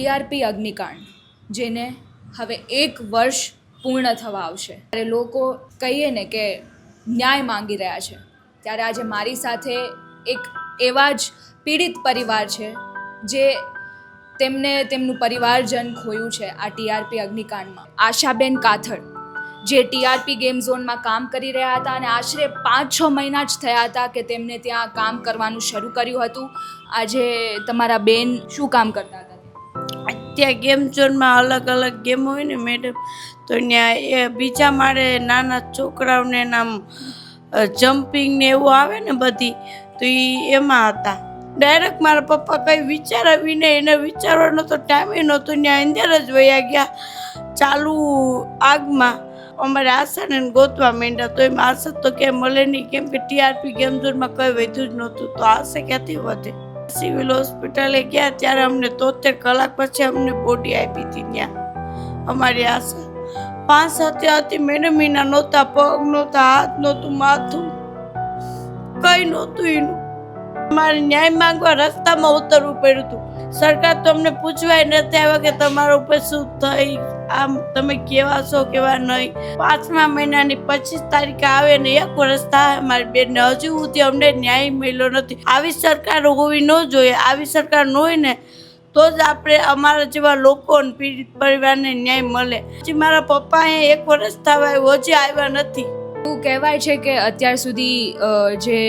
TRP અગ્નિકાંડ, જેને હવે એક વર્ષ પૂર્ણ થવા આવશે. ત્યારે લોકો કહીએ ને કે ન્યાય માંગી રહ્યા છે. ત્યારે આજે મારી સાથે એક એવા જ પીડિત પરિવાર છે, જે તેમને તેમનું પરિવારજન ખોયું છે આ ટીઆરપી અગ્નિકાંડમાં. આશાબેન કાથડ, જે ટીઆરપી ગેમ ઝોનમાં કામ કરી રહ્યા હતા અને આશરે પાંચ છ મહિના જ થયા હતા કે તેમને ત્યાં કામ કરવાનું શરૂ કર્યું હતું. આજે તમારા બેન શું કામ કરતા હતા? ત્યાં ગેમ ઝોનમાં અલગ અલગ ગેમ હોય ને મેડમ તો ત્યાં એ બીજા માળે નાના છોકરાઓને નામ જમ્પિંગ ને એવું આવે ને બધી, તો એ એમાં હતા. ડાયરેક્ટ મારા પપ્પા કંઈ વિચારાવીને એને વિચારવાનો તો ટાઈમ નહોતો, ત્યાં અંદર જ વયા ગયા. ચાલુ આગમાં અમારે આશાને ગોતવા માંડ્યા, તો એમ આશા તો ક્યાંય મળે નહીં કેમ કે ટીઆરપી ગેમ ઝોનમાં કંઈ વધ્યું જ નહોતું, તો આશા ક્યાંથી વધે? સિવિલ હોસ્પિટલે ગયા ત્યારે અમને તોતેર કલાક પછી અમને બોડી આપી હતી ત્યાં. અમારી આશા. પાંચ સાથે હતી. મેડમ, એના નહોતા પગ નહોતા, હાથ નહોતું, માથું. કઈ નહોતું એનું. અમારે ન્યાય માંગવા રસ્તામાં ઉતરવું પડ્યું હતું. સરકાર તો અમને પૂછવાય નથી આવ્યા કે તમારા ઉપર શું થઈ, આમ તમે કેવા છો, કેવા નહીં. પાંચમા મહિનાની પચીસ તારીખે આવે ને એક વર્ષ થાય, મારી બેનને હજુ સુધી અમને ન્યાય મળ્યો નથી. આવી સરકાર હોવી ન જોઈએ, આવી સરકાર ન હોય ને તો જ આપણે અમારા જેવા લોકો પીડિત પરિવારને ન્યાય મળે. મારા પપ્પા એક વર્ષ થવા હજી આવ્યા નથી. એવું કહેવાય છે કે અત્યાર સુધી જે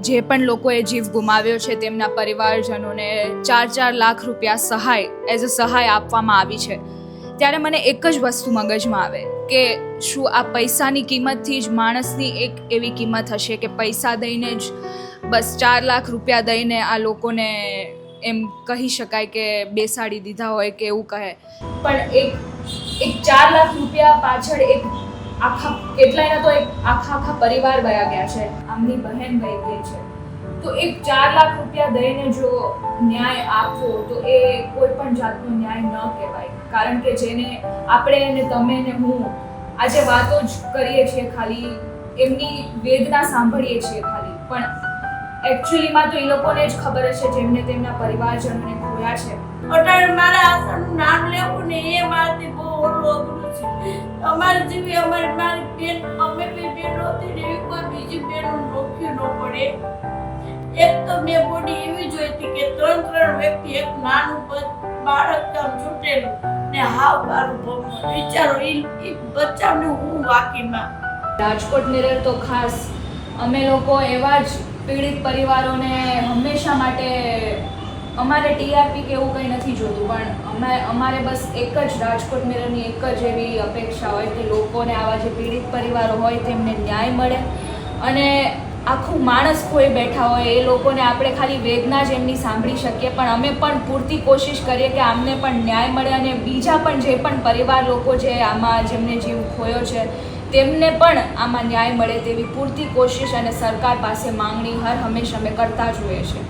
જે પણ લોકોએ જીવ ગુમાવ્યો છે તેમના પરિવારજનોને ચાર ચાર લાખ રૂપિયા સહાય એઝ અ સહાય આપવામાં આવી છે. ત્યારે મને એક જ વસ્તુ મગજમાં આવે કે શું આ પૈસાની કિંમતથી જ માણસની એક એવી કિંમત હશે કે પૈસા દઈને જ બસ ચાર લાખ રૂપિયા દઈને આ લોકોને એમ કહી શકાય કે બેસાડી દીધા હોય કે એવું કહે. પણ એક એક ચાર લાખ રૂપિયા પાછળ એક આખા કેટલાયના તો એક આખા આખા પરિવાર વયા ગયા છે. આમની બહેન વહી ગઈ છે. તો એક ચાર લાખ રૂપિયા દઈને જો ન્યાય આપવો તો એ કોઈ પણ જાતનો ન્યાય ન કહેવાય. કારણ કે જેને આપણે ને તમે ને હું આજે વાતો જ કરીએ છીએ ખાલી, એમની વેદના સાંભળીએ છીએ ખાલી. પણ એકચ્યુઅલીમાં તો એ લોકોને જ ખબર હશે જેમને તેમના પરિવારજનોને ખોયા છે. અત્યારે મારા આશાનું નામ લેવું ને એ મારાથી બહુ ઓલું અઘરું છે. અમારી જેવી અમારી મારી બેન, અમે બી બેનો હતી ને એવી કોઈ બીજી બેનો રોક્યું ન પડે. એક તો મેં બોડી એવી જોઈ હતી કે ત્રણ ત્રણ વ્યક્તિ એક નાનું પદ બાળક કામ છૂટેલું ને હાવ મારું ભમર વિચારો એ બચ્ચાને હું વાકીમાં? રાજકોટ મિરર તો ખાસ અમે લોકો એવા જ પીડિત પરિવારોને હંમેશા માટે અમારે ટીઆરપી કે એવું કંઈ નથી જોતું, પણ અમે, અમારે બસ એક જ રાજકોટ મિરરની એક જ એવી અપેક્ષા હોય કે લોકોને આવા જે પીડિત પરિવારો હોય તેમને ન્યાય મળે. અને આખું માણસ કોઈ બેઠા હોય, એ લોકોને આપણે ખાલી વેદના જ એમની સાંભળી શકીએ, પણ અમે પણ પૂરતી કોશિશ કરીએ કે આમને પણ ન્યાય મળે અને બીજા પણ જે પણ પરિવાર લોકો જે આમાં જેમને જીવ ખોયો છે તેમને પણ આમાં ન્યાય મળે તેવી પૂરતી કોશિશ અને સરકાર પાસે માંગણી હર હંમેશ અમે કરતા જ હોઈએ છીએ.